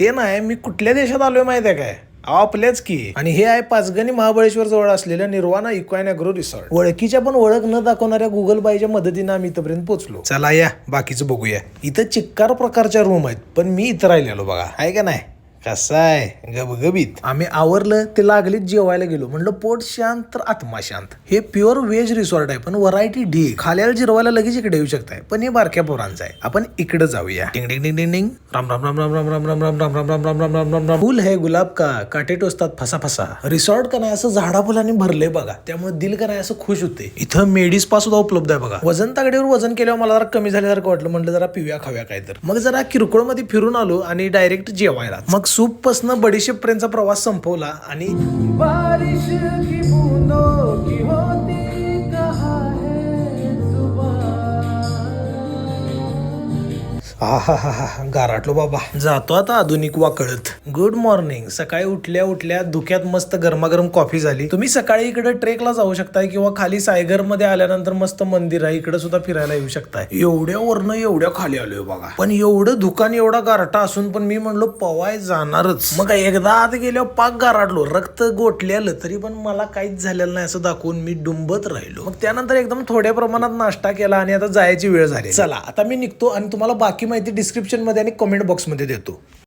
ते नाही मी कुठल्या देशात आलोय माहिती आहे काय? आपल्याच की. आणि हे आहे पाचगणी महाबळेश्वर जवळ असलेलं निर्वाणा इक्वायन अग्रो रिसॉर्ट. ओळखीच्या पण ओळख न दाखवणाऱ्या गुगल बाईच्या मदतीनं आम्ही इथपर्यंत पोहोचलो. चला या बाकीचं बघूया. इथं चिक्कार प्रकारच्या रूम आहेत पण मी इथं राहिलेलो बघा. आहे का नाही? कसं आहे गबगबीत आम्ही आवरलं ते लागलीच जेवायला गेलो म्हणलं पोट शांत तर आत्मा शांत हे प्युअर व्हेज रिसॉर्ट आहे पण व्हरायटी डी खाल्याला जिरवायला लगेच इकडे येऊ शकताय पण हे बारक्या पोरांचं आहे आपण इकडे जाऊया डिंग डिंग डिंग डिंग डिंग राम राम राम राम राम राम राम राम राम राम राम राम राम राम राम राम फुल हे गुलाब का काटे टोचतात फसा फसा रिसॉर्ट का नाही असं झाडा फुलांनी भरले बघा त्यामुळे दिल का नाही असं खुश होते इथं मेडिस स्पा सुद्धा उपलब्ध आहे बघा वजन तागडीवर वजन केल्यावर मला जरा कमी झाल्यासारखं वाटलं म्हणलं जरा पिव्या खाव्या काय तर मग जरा किरकोळमध्ये फिरून आलो आणि डायरेक्ट जेवायला मग सूपपासनं बडीशेपपर्यंतचा प्रवास संपवला आणि गाराटलो बाबा. जातो आता आधुनिक वाकळत. गुड मॉर्निंग सकाळी उठल्या उठल्या धुक्यात मस्त गरमागरम कॉफी झाली. तुम्ही सकाळी इकडे ट्रेकला जाऊ शकताय किंवा खाली सायगरमध्ये आल्यानंतर मस्त मंदिर आहे इकडे सुद्धा फिरायला येऊ शकताय. एवढ्या वरनं एवढ्या खाली आलोय बघा. पण एवढं दुकान एवढा गारटा असून पण मी म्हणलो पवाय जाणारच. मग एकदा आत गेल्यावर पाक गाराटलो. रक्त गोठल्यालं तरी पण मला काहीच झालेलं नाही असं दाखवून मी डुंबत राहिलो. मग त्यानंतर एकदम थोड्या प्रमाणात नाश्ता केला आणि आता जायची वेळ झाली. चला आता मी निघतो आणि तुम्हाला बाकी माहिती डिस्क्रिप्शनमध्ये आणि कमेंट बॉक्समध्ये देतो.